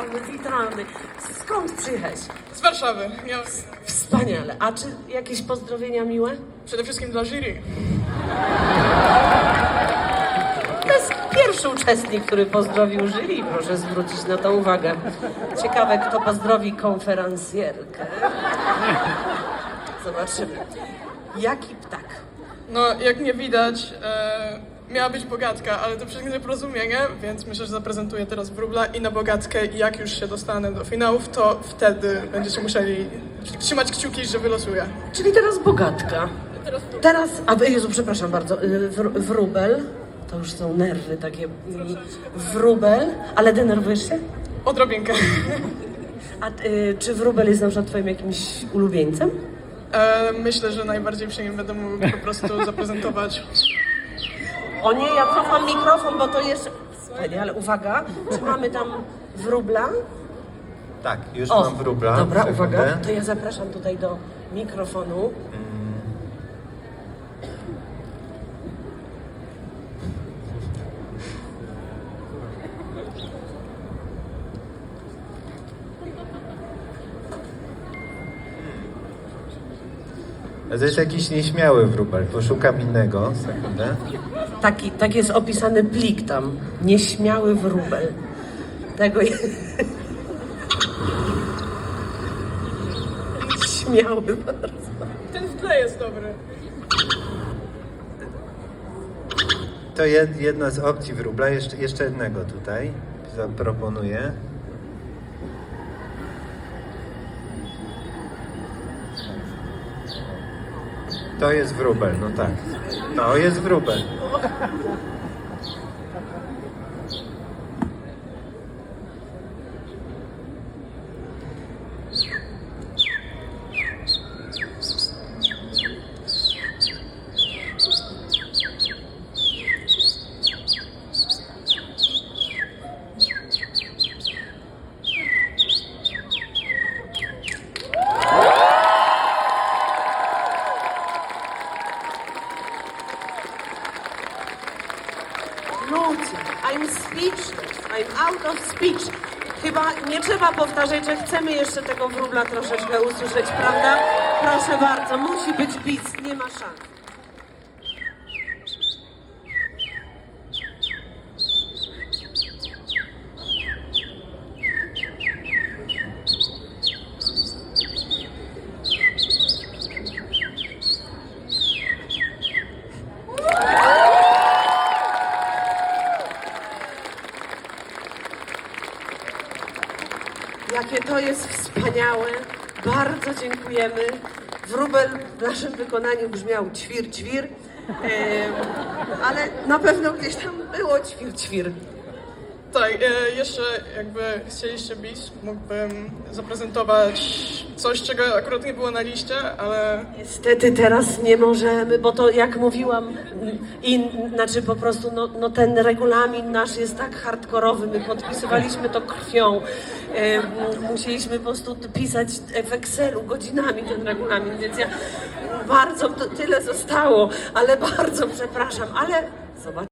witamy, witamy. Skąd przyjechałeś? Z Warszawy. Ja Wspaniale. A czy jakieś pozdrowienia miłe? przede wszystkim dla jury. To jest pierwszy uczestnik, który pozdrowił jury. Proszę zwrócić na to uwagę. Ciekawe, kto pozdrowi konferencjerkę. Zobaczymy. Jaki ptak? No, jak nie widać, e, miała być bogatka, ale to przez nieporozumienie, więc myślę, że zaprezentuję teraz wróbla i na bogatkę. I jak już się dostanę do finałów, to wtedy będziecie musieli trzymać kciuki, że wylosuję. Czyli teraz bogatka. Teraz Teraz, a Jezu, przepraszam bardzo, y, wr, wróbel. To już są nerwy takie. mm, Wróbel, ale denerwujesz się? odrobinkę. A y, czy wróbel jest na przykład twoim jakimś ulubieńcem? E, myślę, że najbardziej przy nim będę mógł po prostu zaprezentować. O nie, ja cofam mikrofon, bo to jeszcze... Fajnie, ale uwaga, czy mamy tam wróbla? Tak, już O, mam wróbla. Dobra, sekundę. uwaga, to ja zapraszam tutaj do mikrofonu. To jest jakiś nieśmiały wróbel. Poszukam innego. Sekundę. Taki, tak jest opisany plik tam. Nieśmiały wróbel. Tego jest... Śmiały bardzo. Ten w tle jest dobry. To jed, jedna z opcji wróbla. Jeszcze, jeszcze jednego tutaj zaproponuję. To jest wróbel, no tak. To jest wróbel. Ludzie, I'm speechless, I'm out of speech. Chyba nie trzeba powtarzać, że chcemy jeszcze tego wróbla troszeczkę usłyszeć, prawda? Proszę bardzo, musi być bis, nie ma szans. Jakie to jest wspaniałe. Bardzo dziękujemy. Wróbel w naszym wykonaniu brzmiał ćwir, ćwir. Ale na pewno gdzieś tam było ćwir, ćwir. Tak, e, jeszcze jakby chcieliście bić, mógłbym zaprezentować coś, czego akurat nie było na liście, ale Niestety teraz nie możemy, bo to jak mówiłam, in, znaczy po prostu no, no ten regulamin nasz jest tak hardkorowy, my podpisywaliśmy to krwią, em, musieliśmy po prostu pisać w Excelu godzinami ten regulamin, więc ja bardzo tyle zostało, ale bardzo przepraszam, ale zobacz.